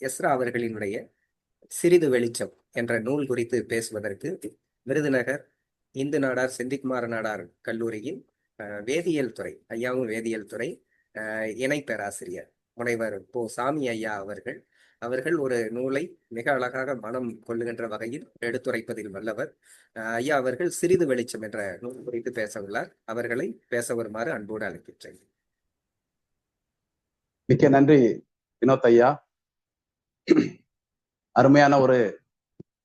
Ezra அவர்களினுடைய சிறிது வெளிச்சம் என்ற நூல் குறித்து பேசுவதற்கு விருதுநகர் இந்து நாடார் செந்திக்குமார நாடார் கல்லூரியின் வேதியியல் துறை ஐயாவும் வேதியியல் துறை அஹ், இணை பேராசிரியர் முனைவர் போ. சாமி ஐயா அவர்கள் அவர்கள் ஒரு நூலை மிக அழகாக மனம் கொள்ளுகின்ற வகையில் எடுத்துரைப்பதில் வல்லவர். அஹ், ஐயா அவர்கள் சிறிது வெளிச்சம் என்ற நூல் குறித்து பேச உள்ளார். அவர்களை பேச வருமாறு அன்போடு அழைக்கின்றேன். மிக்க நன்றி வினோத் ஐயா. அருமையான ஒரு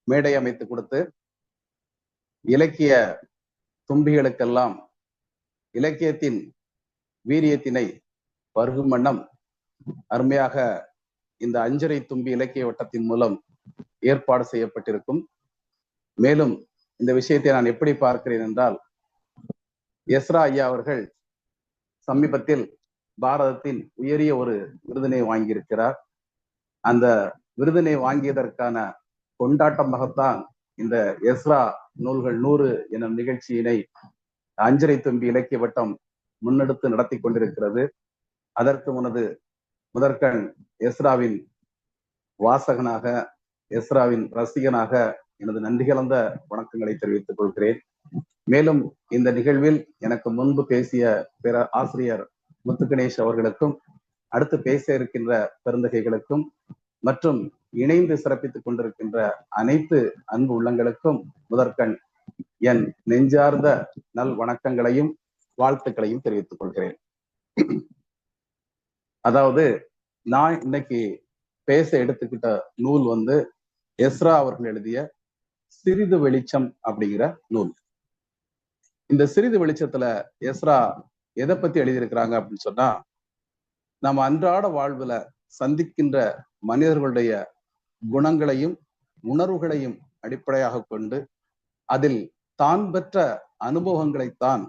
மேடை அமைத்து கொடுத்து இலக்கிய தும்பிகளுக்கெல்லாம் இலக்கியத்தின் வீரியத்தினை பருகும் வண்ணம் அருமையாக இந்த அஞ்சரை தும்பி இலக்கிய வட்டத்தின் மூலம் ஏற்பாடு செய்யப்பட்டிருக்கும். மேலும் இந்த விஷயத்தை நான் எப்படி பார்க்கிறேன் என்றால் எஸ்ரா ஐயா அவர்கள் சமீபத்தில் பாரதத்தின் உயரிய ஒரு விருதினை வாங்கியிருக்கிறார். அந்த விருதினை வாங்கியதற்கான கொண்டாட்டமாகத்தான் இந்த எஸ்ரா நூல்கள் நூறு எனும் நிகழ்ச்சியினை அஞ்சரை தும்பி இலக்கிய வட்டம் முன்னெடுத்து நடத்தி கொண்டிருக்கிறது. அதற்கு முனது முதற்கண் எஸ்ராவின் வாசகனாக எஸ்ராவின் ரசிகனாக எனது நன்றி கலந்த வணக்கங்களை தெரிவித்துக் கொள்கிறேன். மேலும் இந்த நிகழ்வில் எனக்கு முன்பு பேசிய பிற ஆசிரியர் முத்துகணேஷ் அவர்களுக்கும் அடுத்து பேச இருக்கின்ற பெருந்தகைகளுக்கும் மற்றும் இணைந்து சிறப்பித்துக் கொண்டிருக்கின்ற அனைத்து அன்பு உள்ளங்களுக்கும் முதற்கண் என் நெஞ்சார்ந்த நல் வணக்கங்களையும் வாழ்த்துக்களையும் தெரிவித்துக் கொள்கிறேன். அதாவது நான் இன்னைக்கு பேச எடுத்துக்கிட்ட நூல் வந்து எஸ்ரா அவர்கள் எழுதிய சிறிது வெளிச்சம் அப்படிங்கிற நூல். இந்த சிறிது வெளிச்சத்துல எஸ்ரா எதை பத்தி எழுதியிருக்கிறாங்க அப்படின்னு சொன்னா நம்ம அன்றாட வாழ்வுல சந்திக்கின்ற மனிதர்களுடைய குணங்களையும் உணர்வுகளையும் அடிப்படையாக கொண்டு அதில் தான் பெற்ற அனுபவங்களைத்தான்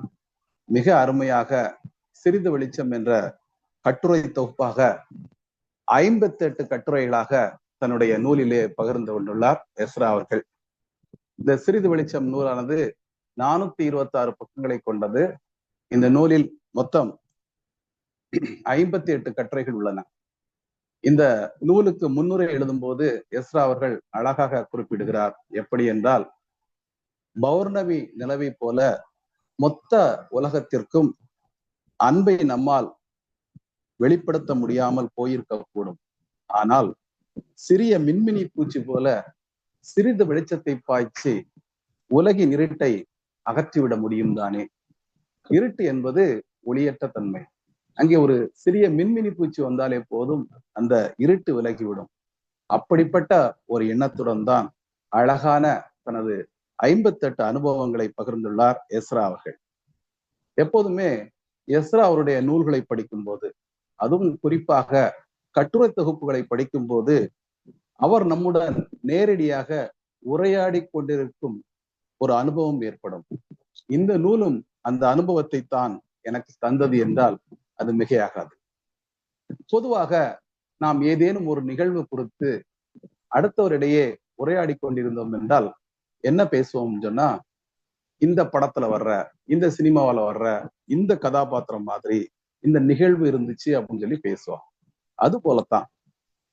மிக அருமையாக சிறிது வெளிச்சம் என்ற கட்டுரை தொகுப்பாக ஐம்பத்தி எட்டு கட்டுரைகளாக தன்னுடைய நூலிலே பகிர்ந்து கொண்டுள்ளார் எஸ்ரா அவர்கள். இந்த சிறிது வெளிச்சம் நூலானது நானூத்தி இருபத்தி ஆறு பக்கங்களை கொண்டது. இந்த நூலில் மொத்தம் ஐம்பத்தி எட்டு கட்டுரைகள் உள்ளன. இந்த நூலுக்கு முன்னுரை எழுதும் போது எஸ்ரா அவர்கள் அழகாக குறிப்பிடுகிறார். எப்படி என்றால் பௌர்ணமி நிலவை போல மொத்த உலகத்திற்கும் அன்பை நம்மால் வெளிப்படுத்த முடியாமல் போயிருக்கக்கூடும் ஆனால் சிறிய மின்மினி பூச்சி போல சிறிது வெளிச்சத்தை பாய்ச்சி உலகின் இருட்டை அகற்றிவிட முடியும் தானே? இருட்டு என்பது ஒளியற்ற தன்மை. அங்கே ஒரு சிறிய மின்மினி பூச்சி வந்தாலே போதும் அந்த இருட்டு விலகிவிடும். அப்படிப்பட்ட ஒரு எண்ணத்துடன் தான் அழகான தனது ஐம்பத்தெட்டு அனுபவங்களை பகிர்ந்துள்ளார் எஸ்ரா அவர்கள். எப்போதுமே எஸ்ரா அவருடைய நூல்களை படிக்கும் போது அதுவும் குறிப்பாக கட்டுரை தொகுப்புகளை படிக்கும் போது அவர் நம்முடன் நேரடியாக உரையாடி கொண்டிருக்கும் ஒரு அனுபவம் ஏற்படும். இந்த நூலும் அந்த அனுபவத்தை தான் எனக்கு தந்தது என்றால் அது மிகையாகாது. பொதுவாக நாம் ஏதேனும் ஒரு நிகழ்வு குறித்து அடுத்தவரிடையே உரையாடி கொண்டிருந்தோம் என்றால் என்ன பேசுவோம் சொன்னா இந்த படத்துல வர்ற இந்த சினிமாவில வர்ற இந்த கதாபாத்திரம் மாதிரி இந்த நிகழ்வு இருந்துச்சு அப்படின்னு சொல்லி பேசுவோம். அது போலத்தான்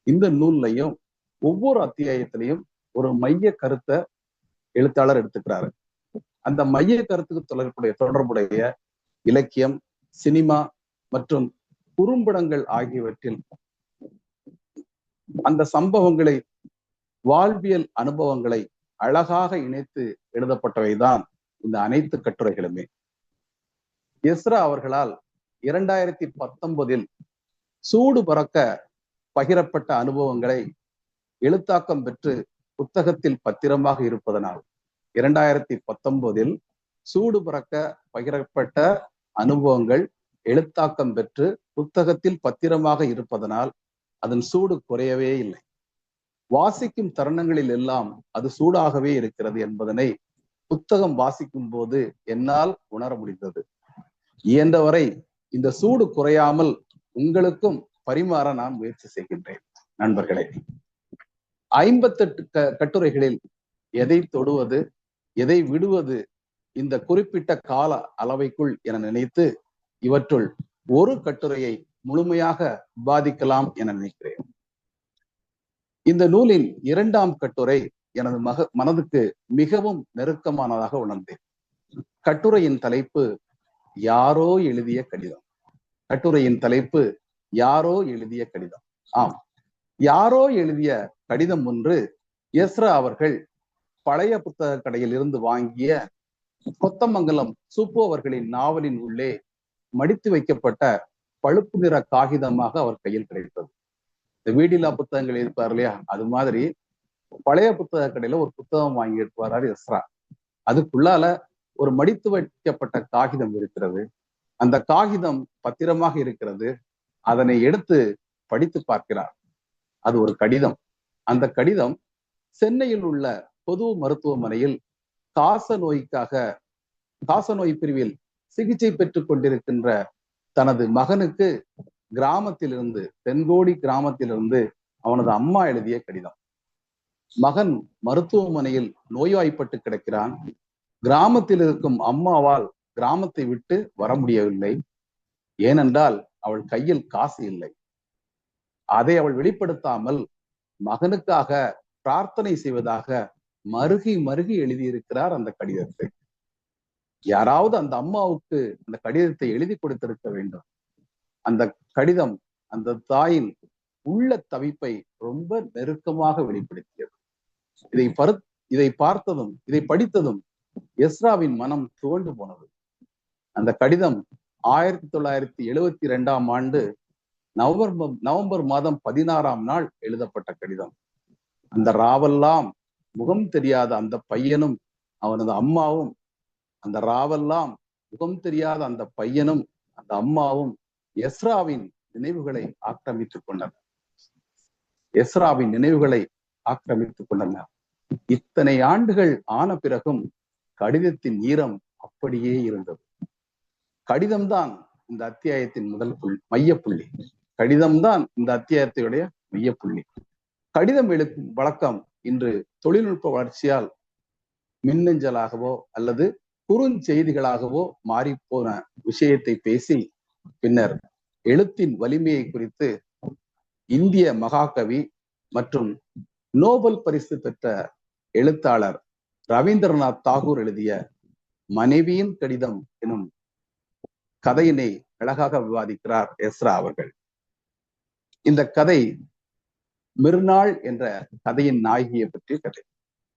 இந்த நூல்லையும் ஒவ்வொரு அத்தியாயத்திலையும் ஒரு மைய கருத்தை எழுத்தாளர் எடுத்துக்கிறாரு. அந்த மைய கருத்துக்கு தொடர்புடைய தொடர்புடைய இலக்கியம் சினிமா மற்றும் குறும்படங்கள் ஆகியவற்றில் அந்த சம்பவங்களை வாழ்வியல் அனுபவங்களை அழகாக இணைத்து எழுதப்பட்டவைதான் இந்த அனைத்து கட்டுரைகளுமே. எஸ்ரா அவர்களால் இரண்டாயிரத்தி பத்தொன்பதில் சூடு பறக்க பகிரப்பட்ட அனுபவங்களை எழுத்தாக்கம் பெற்று புத்தகத்தில் பத்திரமாக இருப்பதனால் இரண்டாயிரத்தி பத்தொன்பதில் சூடு பறக்க பகிரப்பட்ட அனுபவங்கள் எழுத்தாக்கம் பெற்று புத்தகத்தில் பத்திரமாக இருப்பதனால் அதன் சூடு குறையவே இல்லை. வாசிக்கும் தருணங்களில் எல்லாம் அது சூடாகவே இருக்கிறது என்பதனை புத்தகம் வாசிக்கும் போது என்னால் உணர முடிந்தது. இயன்றவரை இந்த சூடு குறையாமல் உங்களுக்கும் பரிமாற நான் முயற்சி செய்கின்றேன். நண்பர்களே ஐம்பத்தெட்டு க கட்டுரைகளில் எதை தொடுவது எதை விடுவது இந்த குறிப்பிட்ட கால அளவைக்குள் என நினைத்து இவற்றுள் ஒரு கட்டுரையை முழுமையாக பாதிக்கலாம் என நினைக்கிறேன். இந்த நூலின் இரண்டாம் கட்டுரை எனது மக மனதுக்கு மிகவும் நெருக்கமானதாக உணர்ந்தேன். கட்டுரையின் தலைப்பு யாரோ எழுதிய கடிதம். கட்டுரையின் தலைப்பு யாரோ எழுதிய கடிதம். ஆம். யாரோ எழுதிய கடிதம் ஒன்று எஸ்ரா அவர்கள் பழைய புத்தக கடையில் இருந்து வாங்கிய கொத்தமங்கலம் சுப்பு அவர்களின் நாவலின் உள்ளே மடித்து வைக்கப்பட்ட பழுப்பு நிற காகிதமாக அவர் கையில் கிடைத்தது. இந்த வீடிலா புத்தகங்கள் இருப்பார் இல்லையா? அது மாதிரி பழைய புத்தக கடையில ஒரு புத்தகம் வாங்கி எடுப்பாரு எஸ்ரா. அதுக்குள்ளால ஒரு மடித்து வைக்கப்பட்ட காகிதம் இருக்கிறது. அந்த காகிதம் பத்திரமாக இருக்கிறது. அதனை எடுத்து படித்து பார்க்கிறார். அது ஒரு கடிதம். அந்த கடிதம் சென்னையில் உள்ள பொது மருத்துவமனையில் காச நோய்க்காக காச நோய் பிரிவில் சிகிச்சை பெற்றுக் கொண்டிருக்கின்ற தனது மகனுக்கு கிராமத்திலிருந்து தென்கோடி கிராமத்திலிருந்து அவனது அம்மா எழுதிய கடிதம். மகன் மருத்துவமனையில் நோய்வாய்ப்பட்டு கிடக்கிறான். கிராமத்தில் இருக்கும் அம்மாவால் கிராமத்தை விட்டு வர முடியவில்லை. ஏனென்றால் அவள் கையில் காசு இல்லை. அதை அவள் வெளிப்படுத்தாமல் மகனுக்காக பிரார்த்தனை செய்வதாக மருகி மருகி எழுதியிருக்கிறார் அந்த கடிதத்தை. யாராவது அந்த அம்மாவுக்கு அந்த கடிதத்தை எழுதி கொடுத்திருக்க வேண்டும். அந்த கடிதம் அந்த தாயின் உள்ள தவிப்பை ரொம்ப நெருக்கமாக வெளிப்படுத்தியது. இதை பரு இதை பார்த்ததும் இதை படித்ததும் எஸ்ராவின் மனம் துவண்டு போனது. அந்த கடிதம் ஆயிரத்தி தொள்ளாயிரத்தி எழுவத்தி இரண்டாம் ஆண்டு நவம்பர் நவம்பர் மாதம் பதினாறாம் நாள் எழுதப்பட்ட கடிதம். அந்த ராவெல்லாம் முகம் தெரியாத அந்த பையனும் அவனது அம்மாவும் அந்த ராவெல்லாம் முகம் தெரியாத அந்த பையனும் அந்த அம்மாவும் எஸ்ராவின் நினைவுகளை ஆக்கிரமித்துக் கொண்டனர். எஸ்ராவின் நினைவுகளை ஆக்கிரமித்துக் கொண்டனர். இத்தனை ஆண்டுகள் ஆன பிறகும் கடிதத்தின் ஈரம் அப்படியே இருந்தது. கடிதம்தான் இந்த அத்தியாயத்தின் முதல் புள்ளி மையப்புள்ளி. கடிதம்தான் இந்த அத்தியாயத்தையுடைய மையப்புள்ளி. கடிதம் எழுக்கும் வழக்கம் இன்று தொழில்நுட்ப வளர்ச்சியால் மின்னஞ்சலாகவோ அல்லது குறுஞ்செய்திகளாகவோ மாறிப்போன விஷயத்தை பேசி பின்னர் எழுத்தின் வலிமையை குறித்து இந்திய மகாகவி மற்றும் நோபல் பரிசு பெற்ற எழுத்தாளர் ரவீந்திரநாத் தாகூர் எழுதிய மனைவியின் கடிதம் எனும் கதையினை அழகாக விவாதிக்கிறார் எஸ்ரா அவர்கள். இந்த கதை மிருநாள் என்ற கதையின் நாயகியை பற்றிய கதை.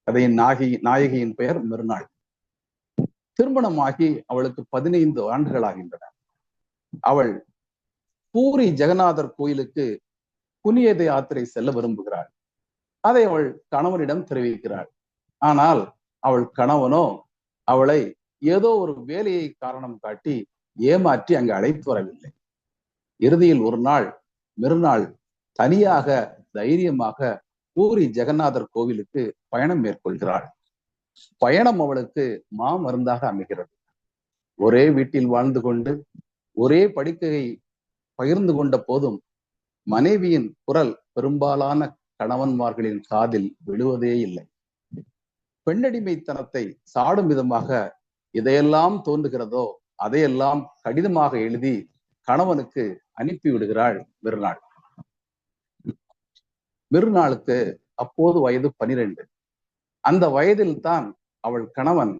கதையின் நாயகி நாயகியின் பெயர் மிருநாள். திருமணமாகி அவளுக்கு பதினைந்து ஆண்டுகள் ஆகின்றன அவள் பூரி ஜெகநாதர் கோயிலுக்கு புனியத யாத்திரை செல்ல விரும்புகிறாள். அதை அவள் கணவனிடம் தெரிவிக்கிறாள். ஆனால் அவள் கணவனோ அவளை ஏதோ ஒரு வேலையை காரணம் காட்டி ஏமாற்றி அங்கு அழைத்து வரவில்லை. இறுதியில் ஒரு நாள் மறுநாள் தனியாக தைரியமாக பூரி ஜெகநாதர் கோவிலுக்கு பயணம் மேற்கொள்கிறாள். பயணம் அவளுக்கு மாமருந்தாக அமைகிறது. ஒரே வீட்டில் வாழ்ந்து கொண்டு ஒரே படுக்கையை பகிர்ந்து கொண்ட போதும் மனைவியின் குரல் பெரும்பாலான கணவன்மார்களின் காதில் விழுவதே இல்லை. பெண்ணடிமைத்தனத்தை சாடும் விதமாக எதையெல்லாம் தோன்றுகிறதோ அதையெல்லாம் கடிதமாக எழுதி கணவனுக்கு அனுப்பி விடுகிறாள் மிருநாள். மிருநாளுக்கு அப்போது வயது பனிரெண்டு. அந்த வயதில் தான் அவள் கணவன்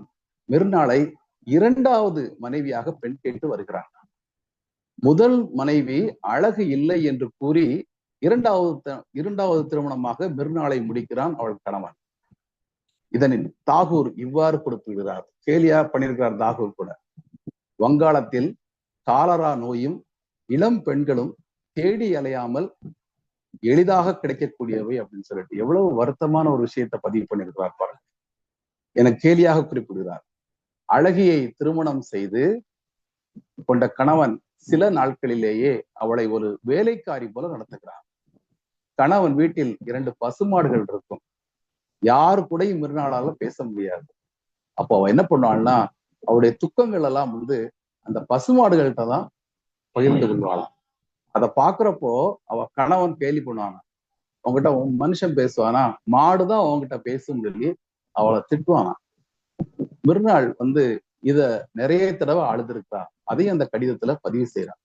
மிர்னாளை இரண்டாவது மனைவியாக பெண் கேட்டு வருகிறான். முதல் மனைவி அழகு இல்லை என்று கூறி இரண்டாவது இரண்டாவது திருமணமாக மிர்னாளை முடிக்கிறான் அவள் கணவன். இதனில் தாகூர் இவ்வாறு கொடுத்துகிறார் கேலியா பண்ணியிருக்கிறார் தாகூர் கூட. வங்காளத்தில் காலரா நோயும் இளம் பெண்களும் தேடி அலையாமல் எளிதாக கிடைக்கக்கூடியவை அப்படின்னு சொல்லிட்டு. எவ்வளவு வருத்தமான ஒரு விஷயத்தை பதிவு பண்ணியிருக்கிறார் பாருங்க. என கேலியாக குறிப்பிடுகிறார். அழகியை திருமணம் செய்து கொண்ட கணவன் சில நாட்களிலேயே அவளை ஒரு வேலைக்காரி போல நடத்துகிறான் கணவன் வீட்டில் இரண்டு பசுமாடுகள் இருக்கும். யாரு கூடயும் மறுநாளால பேச முடியாது. அப்போ அவ என்ன பண்ணுவாள்னா அவளுடைய துக்கங்கள் எல்லாம் வந்து அந்த பசுமாடுகள்கிட்ட தான் பகிர்ந்து கொள்வாளாம். அதை பாக்குறப்போ அவ கணவன் கேலி பண்ணுவானா. உங்ககிட்ட மனுஷன் பேசுவானா? மாடுதான் உங்ககிட்ட பேசும் சொல்லி அவளை திட்டுவானா மிருநாள் வந்து இத நிறைய தடவை அழுதுருக்கா. அதையும் அந்த கடிதத்துல பதிவு செய்யறான்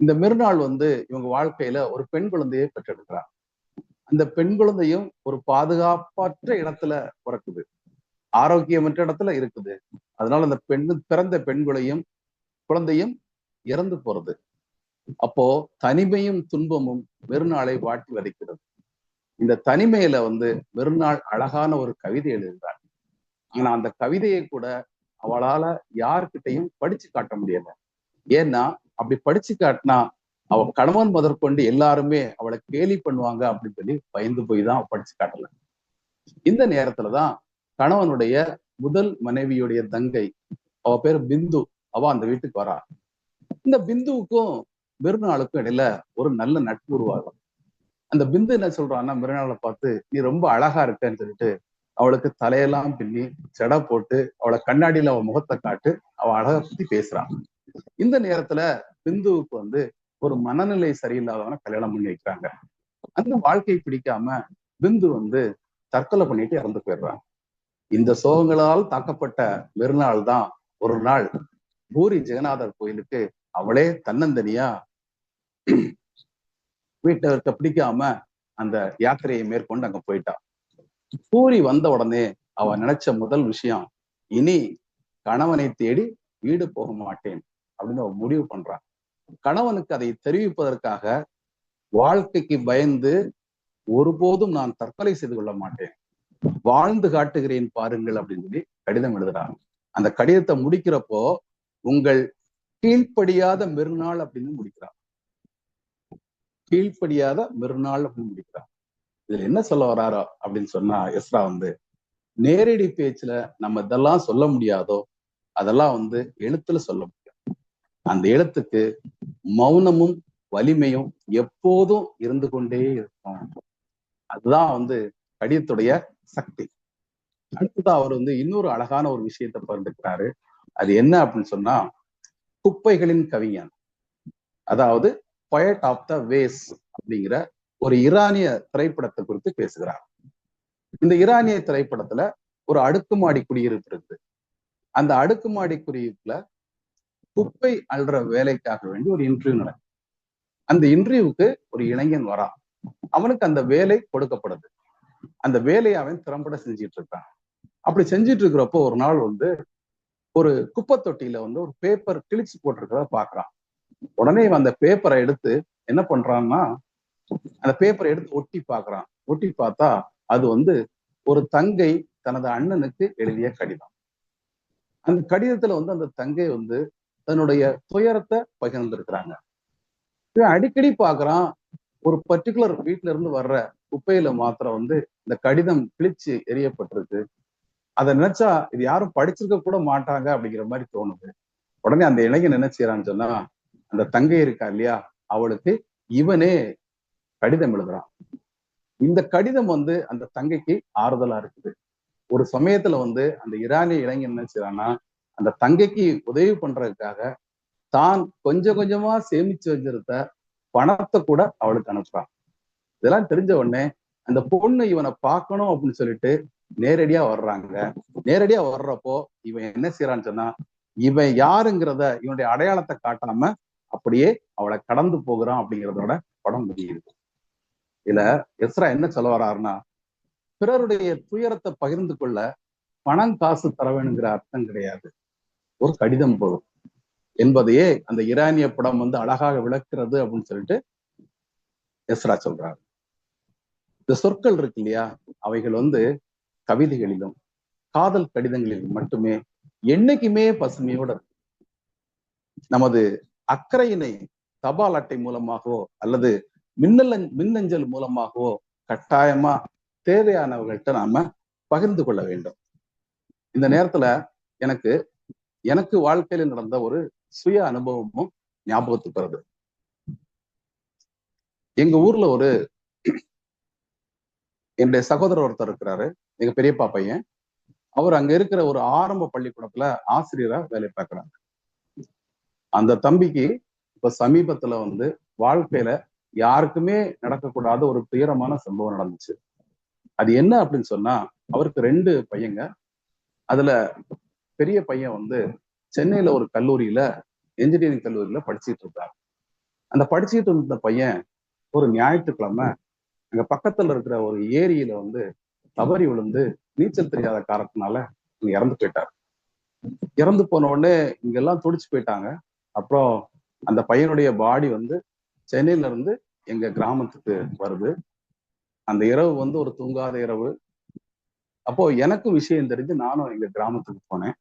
இந்த மிருநாள் வந்து இவங்க வாழ்க்கையில ஒரு பெண் குழந்தையை பெற்றெடுக்கிறான். அந்த பெண் குழந்தையும் ஒரு பாதுகாப்பற்ற இடத்துல பிறக்குது. ஆரோக்கியமற்ற இடத்துல இருக்குது. அதனால அந்த பெண் பிறந்த பெண்களையும் குழந்தையும் இறந்து போறது. அப்போ தனிமையும் துன்பமும் வெறுநாளை வாட்டி வதைக்கிறது. இந்த தனிமையில வந்து வெறுநாள் அழகான ஒரு கவிதை எழுதுகிறாள் ஆனா அந்த கவிதையை கூட அவளால யார்கிட்டையும் படிச்சு காட்ட முடியல. ஏன்னா அப்படி படிச்சு காட்டினா அவ கணவன் முதற்கொண்டு எல்லாருமே அவளை கேலி பண்ணுவாங்க அப்படின்னு சொல்லி பயந்து போய் தான் படிச்சு காட்டல. இந்த நேரத்துலதான் கணவனுடைய முதல் மனைவியுடைய தங்கை அவ பேர் பிந்து அவ அந்த வீட்டுக்கு வரா. இந்த பிந்துவுக்கும் மிருநாளுக்கும் இடையில ஒரு நல்ல நட்பு உருவாகும். அந்த பிந்து என்ன சொல்றான்னா மிருநாளை பார்த்து நீ ரொம்ப அழகா இருக்கன்னு சொல்லிட்டு அவளுக்கு தலையெல்லாம் பின்னி செடை போட்டு அவளை கண்ணாடியில அவ முகத்தை காட்டு அவ அழகை பத்தி பேசுறான். இந்த நேரத்துல பிந்துவுக்கு வந்து ஒரு மனநிலை சரியில்லாதவன கல்யாணம் பண்ணி வைக்கிறாங்க. அந்த வாழ்க்கை பிடிக்காம பிந்து வந்து தற்கொலை பண்ணிட்டு இறந்து போயிடுறான். இந்த சோகங்களால் தாக்கப்பட்ட மறுநாள் தான் ஒரு நாள் பூரி ஜெகநாதர் கோயிலுக்கு அவளே தன்னந்தனியா வீட்டை இருக்க பிடிக்காம அந்த யாத்திரையை மேற்கொண்டு அங்க போயிட்டா. பூரி வந்த உடனே அவ நினைச்ச முதல் விஷயம் இனி கணவனை தேடி வீடு போக மாட்டேன் அப்படின்னு அவ முடிவு பண்றான் கணவனுக்கு அதை தெரிவிப்பதற்காக வாழ்க்கைக்கு பயந்து ஒருபோதும் நான் தற்கொலை செய்து கொள்ள மாட்டேன். வாழ்ந்து காட்டுகிறேன் பாருங்கள் அப்படின்னு சொல்லி கடிதம் எழுதுறாங்க அந்த கடிதத்தை முடிக்கிறப்போ உங்கள் கீழ்ப்படியாத மெருநாள் அப்படின்னு முடிக்கிறார் கீழ்ப்படியாத மெருநாள் அப்படின்னு முடிக்கிறார் இதுல என்ன சொல்ல வராரோ அப்படின்னு சொன்னா எஸ்ரா வந்து நேரடி பேச்சுல நம்ம இதெல்லாம் சொல்ல முடியாதோ அதெல்லாம் வந்து எழுத்துல சொல்ல முடியும் அந்த எழுத்துக்கு மௌனமும் வலிமையும் எப்போதும் இருந்து கொண்டே இருக்கும். அதுதான் வந்து கடிதத்துடைய சக்தி. அடுத்ததான் அவர் வந்து இன்னொரு அழகான ஒரு விஷயத்தை பகிர்ந்துக்கிறாரு. அது என்ன அப்படின்னு சொன்னா குப்பைகளின் கவிஞன். அதாவது பொயட் ஆஃப் த வேஸ் அப்படிங்கிற ஒரு ஈரானிய திரைப்படத்தை குறித்து பேசுகிறார். இந்த ஈரானிய திரைப்படத்துல ஒரு அடுக்குமாடி குடியிருப்பு இருக்குது அந்த அடுக்குமாடி குடியிருப்புல குப்பை அல்ற வேலைக்காக வேண்டி ஒரு இன்டர்வியூ நடக்கும் அந்த இன்டர்வியூக்கு ஒரு இளைஞன் வரான். அவனுக்கு அந்த வேலை கொடுக்கப்படுது. அந்த வேலையை அவன் திறம்பட செஞ்சிட்டு இருக்கான். அப்படி செஞ்சிட்டு இருக்கிறப்போ ஒரு நாள் வந்து ஒரு குப்பை தொட்டியில வந்து ஒரு பேப்பர் கிழிச்சு போட்டிருக்கிறத பாக்குறான் உடனே இவன் அந்த பேப்பரை எடுத்து என்ன பண்றான்னா அந்த பேப்பரை எடுத்து ஒட்டி பாக்குறான் ஒட்டி பார்த்தா அது வந்து ஒரு தங்கை தனது அண்ணனுக்கு எழுதிய கடிதம். அந்த கடிதத்துல வந்து அந்த தங்கை வந்து தன்னுடைய துயரத்தை பகிர்ந்திருக்கிறாங்க. இவன் அடிக்கடி பாக்குறான் ஒரு பர்டிகுலர் வீட்டுல இருந்து வர்ற குப்பையில மாத்திரம் வந்து இந்த கடிதம் கிழிச்சு எரியப்பட்டிருக்கு அதை நினைச்சா இது யாரும் படிச்சிருக்க கூட மாட்டாங்க அப்படிங்கிற மாதிரி தோணுது. உடனே அந்த இளைஞன் என்ன செய்யறான்னு சொன்னா அந்த தங்கை இருக்கா இல்லையா? அவளுக்கு இவனே கடிதம் எழுதுறான். இந்த கடிதம் வந்து அந்த தங்கைக்கு ஆறுதலா இருக்குது. ஒரு சமயத்துல வந்து அந்த இரானிய இளைஞன் என்ன செய்யறான்னா அந்த தங்கைக்கு உதவி பண்றதுக்காக தான் கொஞ்சம் கொஞ்சமா சேமிச்சு வச்சிருந்த பணத்தை கூட அவளுக்கு அனுப்புறான். இதெல்லாம் தெரிஞ்ச உடனே அந்த பொண்ணு இவனை பார்க்கணும் அப்படின்னு சொல்லிட்டு நேரடியா வர்றாங்க. நேரடியா வர்றப்போ இவன் என்ன செய்யறான்னு சொன்னா இவன் யாருங்கிறத இவனுடைய அடையாளத்தை காட்டாம அப்படியே அவளை கடந்து போகிறான் அப்படிங்கிறதோட படம் முடியுது. இதுல எஸ்ரா என்ன சொல்ல வர்றாருன்னா பிறருடைய துயரத்தை பகிர்ந்து கொள்ள பணம் காசு தர வேணுங்கிற அர்த்தம் கிடையாது. ஒரு கடிதம் போதும். என்பதையே அந்த ஈரானிய படம் வந்து அழகாக விளக்குறது அப்படின்னு சொல்லிட்டு எஸ்ரா சொல்றாரு. இந்த சொற்கள் இருக்கு இல்லையா? அவைகள் வந்து கவிதைகளிலும் காதல் கடிதங்களிலும் மட்டுமே என்னைக்குமே பசுமையோட நமது அக்கறையினை தபால் அட்டை மூலமாகவோ அல்லது மின்னல் மின்னஞ்சல் மூலமாகவோ கட்டாயமா தேவையானவர்கள்ட்ட நாம பகிர்ந்து கொள்ள வேண்டும். இந்த நேரத்துல எனக்கு எனக்கு வாழ்க்கையில நடந்த ஒரு சுய அனுபவமும் ஞாபகத்துக்கு வருது. எங்க ஊர்ல ஒரு என்னுடைய சகோதரர் ஒருத்தர் இருக்கிறாரு எங்க பெரியப்பா பையன். அவர் அங்க இருக்கிற ஒரு ஆரம்ப பள்ளிக்கூடத்துல ஆசிரியரா வேலை பார்க்கிறாங்க அந்த தம்பிக்கு இப்ப சமீபத்துல வந்து வாழ்க்கையில யாருக்குமே நடக்கக்கூடாத ஒரு துயரமான சம்பவம் நடந்துச்சு. அது என்ன அப்படின்னு சொன்னா அவருக்கு ரெண்டு பையங்க. அதுல பெரிய பையன் வந்து சென்னையில ஒரு கல்லூரியில என்ஜினியரிங் கல்லூரியில படிச்சுட்டு இருந்தார் அந்த படிச்சுட்டு இருந்த பையன் ஒரு ஞாயிற்றுக்கிழமை அங்க பக்கத்துல இருக்கிற ஒரு ஏரியில வந்து தவறி விழுந்து நீச்சல் தெரியாத காரணத்தினால இறந்து போயிட்டார். இறந்து போன உடனே இங்கெல்லாம் துடிச்சு போயிட்டாங்க. அப்புறம் அந்த பையனுடைய பாடி வந்து சென்னையில இருந்து எங்க கிராமத்துக்கு வருது. அந்த இரவு வந்து ஒரு தூங்காத இரவு. அப்போ எனக்கும் விஷயம் தெரிஞ்சு நானும் எங்க கிராமத்துக்கு போனேன்.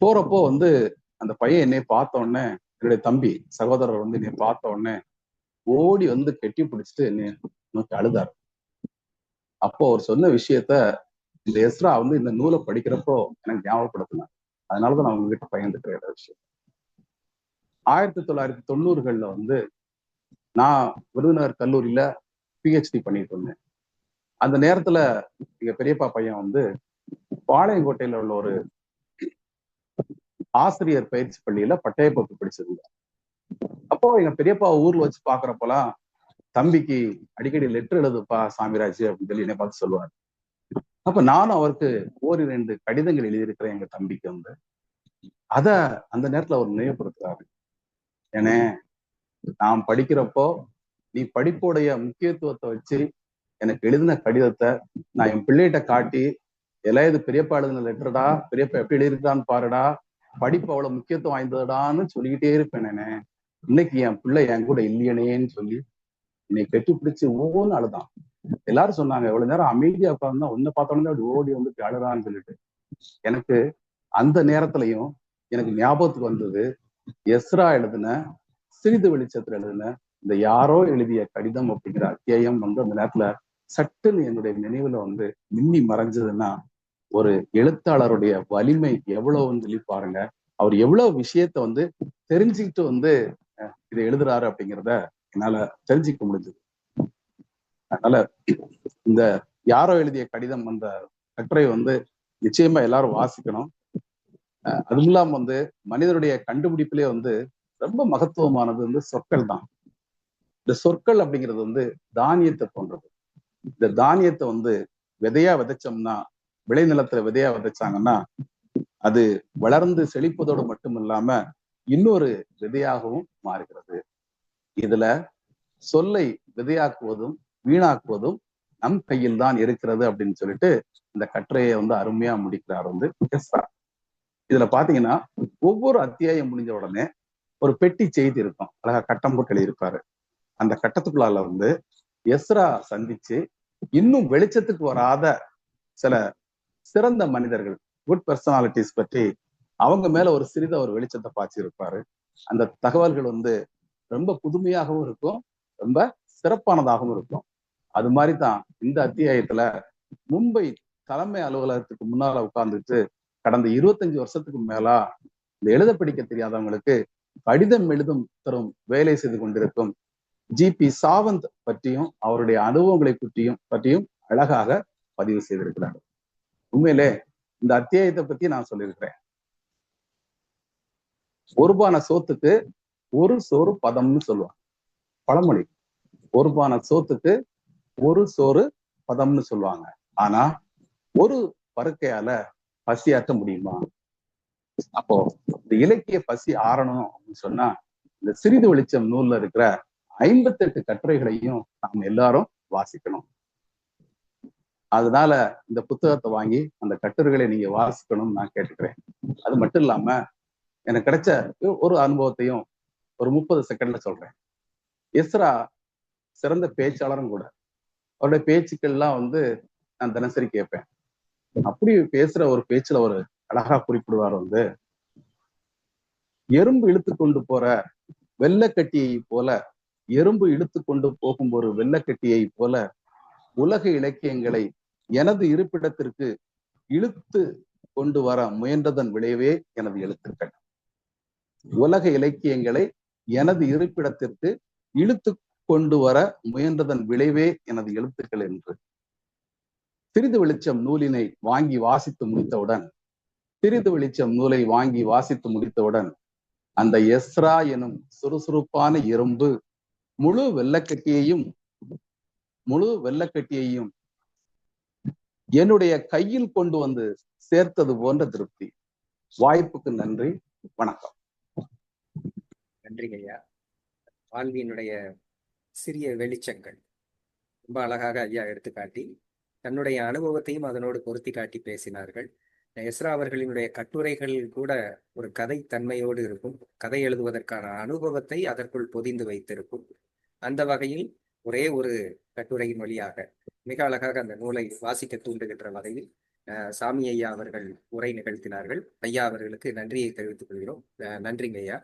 போறப்போ வந்து அந்த பையன் என்னை பார்த்த உடனே என்னுடைய தம்பி சகோதரர் வந்து என்னை பார்த்த உடனே ஓடி வந்து கெட்டி பிடிச்சிட்டு என்னை நோக்கி அழுதார். அப்போ அவர் சொன்ன விஷயத்த இந்த எஸ்ரா வந்து இந்த நூலை படிக்கிறப்போ எனக்கு ஞாபகப்படுத்தினார். அதனாலதான் நான் உங்ககிட்ட பயந்துட்டு விஷயம். ஆயிரத்தி தொள்ளாயிரத்தி தொண்ணூறுகள்ல வந்து நான் விருதுநகர் கல்லூரியில பிஹெச்டி பண்ணிட்டு இருந்தேன். அந்த நேரத்துல எங்க பெரியப்பா பையன் வந்து பாளையங்கோட்டையில உள்ள ஒரு ஆசிரியர் பயிற்சி பள்ளியில பட்டய படிச்சிருந்தார். அப்போ எங்க பெரியப்பா ஊர்ல வச்சு பாக்குறப்பெல்லாம் தம்பிக்கு அடிக்கடி லெட்டர் எழுதுப்பா சாமிராஜ் அப்படின்னு சொல்லி என்னை பார்த்து சொல்லுவார். அப்ப நானும் அவருக்கு ஓரி ரெண்டு கடிதங்கள் எழுதியிருக்கிறேன் எங்க தம்பிக்கு வந்து. அத அந்த நேரத்துல அவர் நினைவுபடுத்துறாரு. ஏனே நான் படிக்கிறப்போ நீ படிப்புடைய முக்கியத்துவத்தை வச்சு எனக்கு எழுதின கடிதத்தை நான் என் பிள்ளைகிட்ட காட்டி எல்லாம் இது பெரியப்பா எழுதின லெட்டர்டா பெரியப்பா எப்படி எழுதிருக்கான்னு பாருடா. படிப்பு அவ்வளவு முக்கியத்துவம் வாய்ந்ததான்னு சொல்லிக்கிட்டே இருப்பேன் நானே. இன்னைக்கு என் பிள்ளை என் கூட இல்லையனேன்னு சொல்லி என்னை கட்டி பிடிச்சு ஒவ்வொன்னு அழுதான் எல்லாரும் சொன்னாங்க எவ்வளவு நேரம் அமைதியா உட்காந்து ஒன்ன பார்த்தோன்னே அப்படி ஓடி வந்து அழுதான்னு சொல்லிட்டு. எனக்கு அந்த நேரத்திலையும் எனக்கு ஞாபகத்துக்கு வந்தது எஸ்ரா எழுதின சிறிது வெளிச்சத்துல எழுதின இந்த யாரோ எழுதிய கடிதம் அப்படிங்கிற அத்தியாயம் வந்து அந்த நேரத்துல சட்டுன்னு என்னுடைய நினைவுல வந்து மின்னி மறைஞ்சதுன்னா ஒரு எழுத்தாளருடைய வலிமை எவ்வளவுன்னு சொல்லி பாருங்க. அவர் எவ்வளவு விஷயத்த வந்து தெரிஞ்சுக்கிட்டு வந்து இதை எழுதுறாரு அப்படிங்கிறத என்னால தெரிஞ்சுக்க முடிஞ்சது. அதனால இந்த யாரோ எழுதிய கடிதம் அந்த கட்டுரை வந்து நிச்சயமா எல்லாரும் வாசிக்கணும். அதுவும் இல்லாம வந்து மனிதனுடைய கண்டுபிடிப்பிலே வந்து ரொம்ப மகத்துவமானது வந்து சொற்கள் தான். இந்த சொற்கள் அப்படிங்கிறது வந்து தானியத்தை போன்றது. இந்த தானியத்தை வந்து விதையா விதைச்சோம்னா விளைநிலத்துல விதையா விதைச்சாங்கன்னா அது வளர்ந்து செழிப்பதோடு மட்டும் இல்லாம இன்னொரு விதையாகவும் மாறுகிறது. இதுல சொல்லை விதையாக்குவதும் வீணாக்குவதும் நம் கையில் தான் இருக்கிறது அப்படின்னு சொல்லிட்டு இந்த கட்டுரையை வந்து அருமையா முடிக்கிறார் வந்து இதுல பாத்தீங்கன்னா ஒவ்வொரு அத்தியாயம் முடிஞ்ச உடனே ஒரு பெட்டி செய்தி இருக்கும். அழகா கட்டம் போட்டு எழுதியிருப்பாரு. அந்த கட்டத்துக்குள்ளால வந்து எஸ்ரா சந்திச்சு இன்னும் வெளிச்சத்துக்கு வராத சில சிறந்த மனிதர்கள் குட் பர்சனாலிட்டிஸ் பற்றி அவங்க மேல ஒரு சிறித ஒரு வெளிச்சத்தை பாய்ச்சிருப்பாரு அந்த தகவல்கள் வந்து ரொம்ப புதுமையாகவும் இருக்கும் ரொம்ப சிறப்பானதாகவும் இருக்கும். அது மாதிரி தான் இந்த அத்தியாயத்துல மும்பை தலைமை அலுவலகத்துக்கு முன்னால உட்கார்ந்துட்டு கடந்த இருபத்தஞ்சு வருஷத்துக்கு மேலா இந்த எழுத படிக்க தெரியாதவங்களுக்கு கடிதம் எழுதும் தரும் வேலை செய்து கொண்டிருக்கும் ஜி பி சாவந்த் பற்றியும் அவருடைய அனுபவங்களை பற்றியும் பற்றியும் அழகாக பதிவு செய்திருக்கிறார். உண்மையிலே இந்த அத்தியாயத்தை பத்தி நான் சொல்லியிருக்கிறேன். ஒருபான சோத்துக்கு ஒரு சோறு பதம்னு சொல்லுவாங்க. பழமொழி. ஒருபான சோத்துக்கு ஒரு சோறு பதம்னு சொல்லுவாங்க. ஆனா ஒரு பருக்கையால பசியாற்ற முடியுமா? அப்போ இந்த இலக்கிய பசி ஆறணும் அப்படின்னு சொன்னா இந்த சிறிது வெளிச்சம் நூல்ல இருக்கிற ஐம்பத்தி எட்டு கட்டுரைகளையும் நாம் எல்லாரும் வாசிக்கணும். அதனால இந்த புத்தகத்தை வாங்கி அந்த கட்டுரைகளை நீங்க வாசிக்கணும்னு நான் கேட்டுக்கிறேன். அது மட்டும் இல்லாம எனக்கு கிடைச்ச ஒரு அனுபவத்தையும் ஒரு முப்பது செகண்ட்ல சொல்றேன். எஸ்ரா சிறந்த பேச்சாளரும் கூட. அவருடைய பேச்சுக்கள்லாம் வந்து நான் தினசரி கேட்பேன். அப்படி பேசுற ஒரு பேச்சுல ஒரு அழகா குறிப்பிடுவார் வந்து எறும்பு இழுத்து கொண்டு போற வெள்ளக்கட்டியை போல எறும்பு இழுத்து கொண்டு போகும் ஒரு வெள்ளக்கட்டியை போல உலக இலக்கியங்களை எனது இருப்பிடத்திற்கு இழுத்து கொண்டு வர முயன்றதன் விளைவே எனது எழுத்துக்கள். உலக இலக்கியங்களை எனது இருப்பிடத்திற்கு இழுத்து கொண்டு வர முயன்றதன் விளைவே எனது எழுத்துக்கள் என்று. சிறிது வெளிச்சம் நூலினை வாங்கி வாசித்து முடித்தவுடன் சிறிது வெளிச்சம் நூலை வாங்கி வாசித்து முடித்தவுடன் அந்த எஸ்ரா எனும் சுறுசுறுப்பான எறும்பு முழு வெள்ளக்கட்டியையும் முழு வெள்ளக்கட்டியையும் என்னுடைய கையில் கொண்டு வந்து சேர்த்தது போன்ற திருப்தி. வாய்ப்புக்கு நன்றி வணக்கம். நன்றிங்க ஐயா வாழ்வியினுடைய சிறிய வெளிச்சங்கள். ரொம்ப அழகாக ஐயா எடுத்துக்காட்டி தன்னுடைய அனுபவத்தையும் அதனோடு பொருத்தி காட்டி பேசினார்கள். எஸ்ரா அவர்களினுடைய கட்டுரைகள் கூட ஒரு கதை தன்மையோடு இருக்கும். கதை எழுதுவதற்கான அனுபவத்தை அதற்குள் பொதிந்து வைத்திருக்கும். அந்த வகையில் ஒரே ஒரு கட்டுரையின் வழியாக மிக அழகாக அந்த நூலை வாசிக்க தூண்டுகின்ற வகையில் அஹ், சாமி ஐயா அவர்கள் உரை நிகழ்த்தினார்கள். ஐயா அவர்களுக்கு நன்றியை தெரிவித்துக் கொள்கிறோம். அஹ், நன்றிங்க ஐயா.